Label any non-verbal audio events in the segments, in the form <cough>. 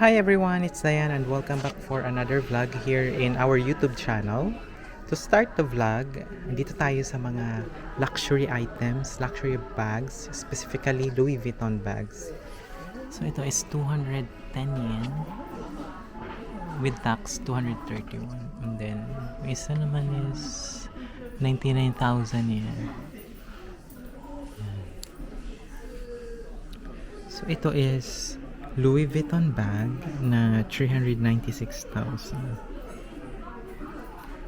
Hi everyone, it's Diane and welcome back for another vlog here in our YouTube channel. To start the vlog, dito tayo sa mga luxury items, luxury bags, specifically Louis Vuitton bags. So ito is 210 yen. With tax, 231. And then, isa naman is 99,000 yen. So ito is Louis Vuitton bag na 396,000.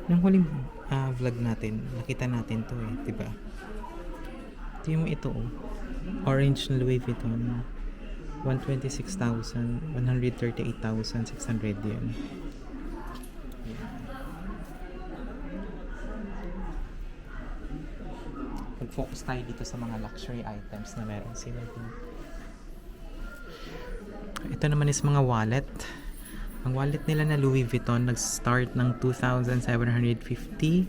Nung huling ah, vlog natin, nakita natin to eh, 'di ba? Tingnan mo ito oh. Orange na Louis Vuitton. 126,000, 138,600 yun. Mag-focus tayo dito sa mga luxury items na meron sila dito. Ito naman is mga wallet. Ang wallet nila na Louis Vuitton nag-start ng 2,750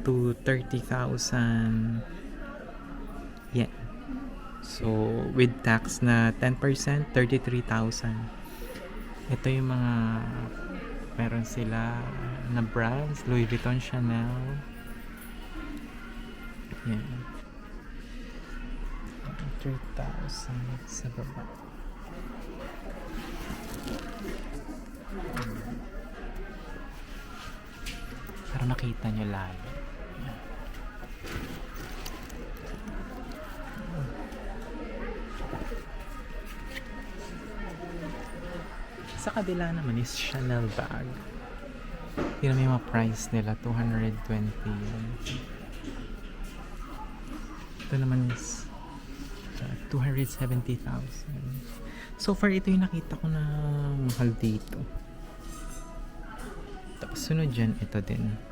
to 30,000 yen. So, with tax na 10%, 33,000. Ito yung mga meron sila na brands. Louis Vuitton, Chanel. Yan. 3,000 sa baba. Makita nyo lalo. Sa kabila naman is Chanel bag. Mo yung mga price nila, 220 yun. Ito naman is uh, 270,000. So far, ito yung nakita ko na mahal dito. Tapos sunod dyan, ito din.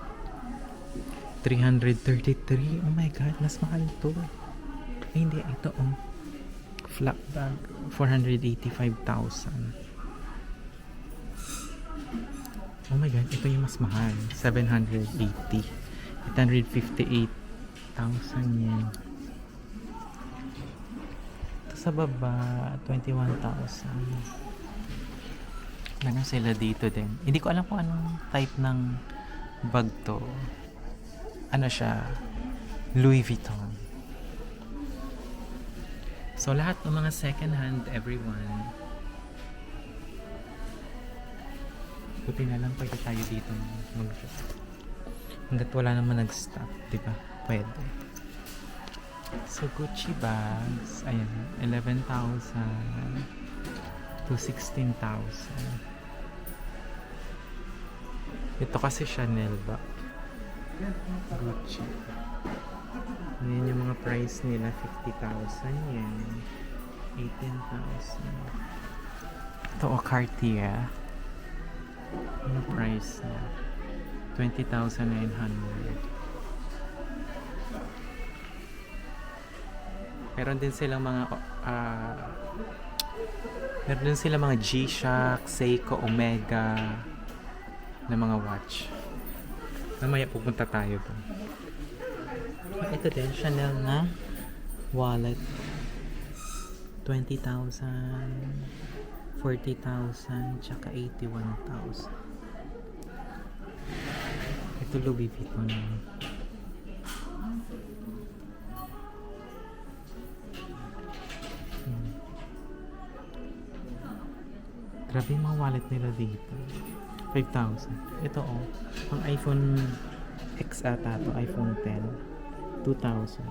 333. Oh my God, mas mahal to. Ay, hindi. Ito, oh. Flap bag. 485,000. Oh my God, ito yung mas mahal. 780. 858,000 yen. Ito sa baba, 21,000. Meron sila dito din. Hindi ko alam kung anong type ng bag to. Ano siya? Louis Vuitton. So, lahat ng mga second hand, everyone. Buti na lang pwede tayo dito mag Hanggat wala naman nag-stop, di ba? Pwede. So, Gucci bags, ayan, 11,000 to 16,000. Ito kasi Chanel ba? Gucci. Ayan yung mga price nila, 50,000 yan. 18,000. Ito o Cartier. Ano price niya? 20,900. Meron din silang mga ah meron din silang mga G-Shock, Seiko, Omega na mga watch. Mamaya pupunta tayo. Ah, Ito din, Chanel na wallet. 20,000, 40,000, tsaka 81,000. Ito Louis Vuitton. Hmm. Grabe yung mga wallet nila dito. 5,000. Ito oh, ang iPhone X ata to, iPhone 10. 2,000.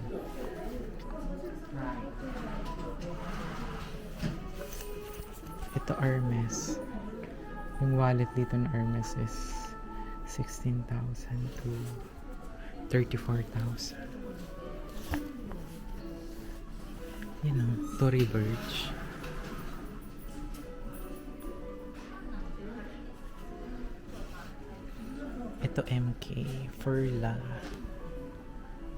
Ito Hermes. Yung wallet dito na Hermes is 16,000 to 34,000. You know, Tory Burch. Ito MK, Furla.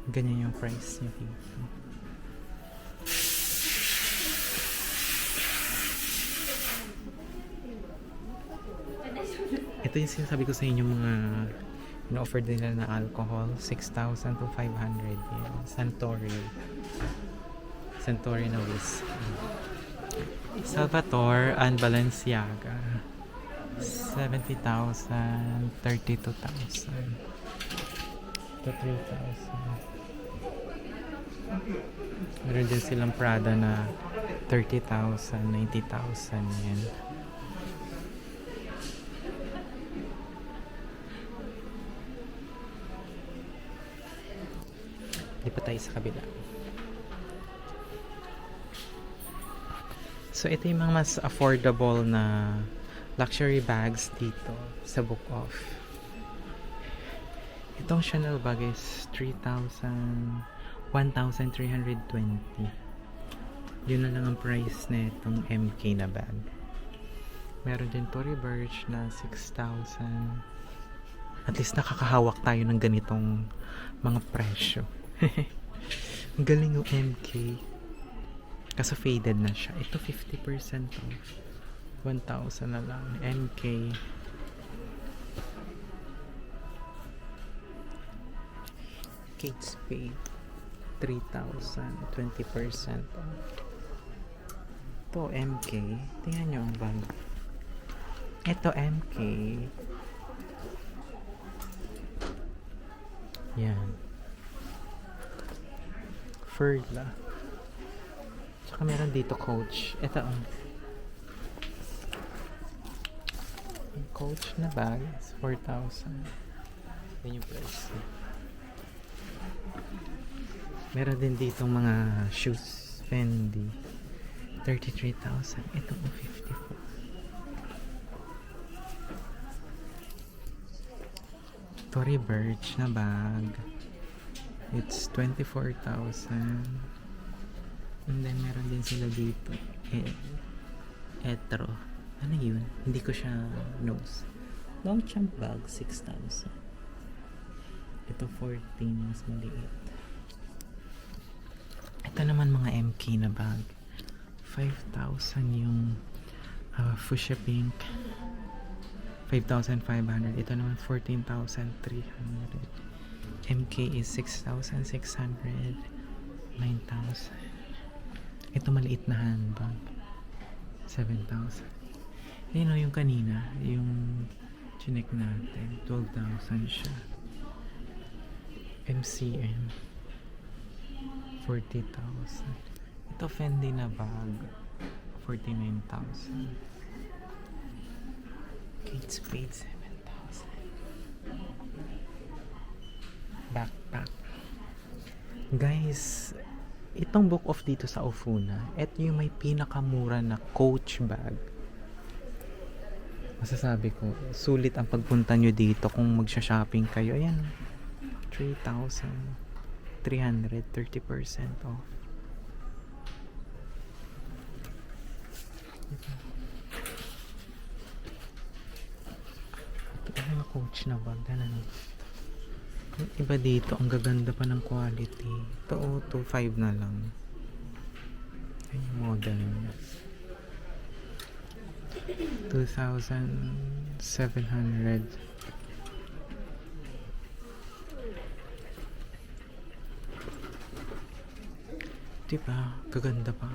Ganyan yung price niya dito. Ito yung sinasabi ko sa inyo mga na-offer din nila na alcohol. 6,000 to 500 yen. Santori. Santori na whiskey. Salvatore and Balenciaga. 70,000, 32,000. To 3,000. Meron din silang Prada na 30,000, 90,000 yan. Di pa tayo sa kabila. So, ito yung mga mas affordable na luxury bags dito sa Book Off. Itong Chanel bag is 3,000, 1,320. Yun na lang ang price na itong MK na bag. Meron din Tory Burch na 6,000. At least nakakahawak tayo ng ganitong mga presyo. <laughs> Ang galing yung MK. Kaso faded na siya. Ito 50% off. 1,000 na lang. MK. Kate Spade. 3,000. 20% off. Ito MK. Tingnan nyo ang bag. Ito MK. Yan. Furla. Tsaka meron dito coach. Ito ang yung coach na bag is 4,000. Yan yung price. Meron din dito mga shoes. Fendi. 33,000. Ito po 54. Tory Burch na bag. It's 24,000. And then meron din sila dito. E Etro. Ano yun? Hindi ko siya knows. Long jump bag, 6,000. Ito 14, mas maliit. Ito naman mga MK na bag. 5,000 yung uh, fuchsia pink. 5,500. Ito naman 14,300. MK is 6,600. 9,000. Ito maliit na handbag. 7,000. Ayun o yung kanina. Yung chinek natin. 12,000 siya. MCM. 40,000. Ito Fendi na bag. 49,000. Kate Spade 7,000. Backpack. Guys, itong book off dito sa Ofuna, ito yung may pinakamura na coach bag. Masasabi ko, sulit ang pagpunta nyo dito kung magsha-shopping kayo. Ayan, 3,300, 30% off. Ito mga coach na bag. Ganun. Yung iba dito, ang gaganda pa ng quality. Ito, oh, 2.5 na lang. Ayan yung model niya. 2,700. Diba? Gaganda pa.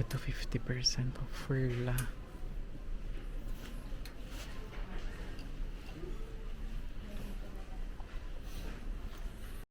Ito 50% off Furla.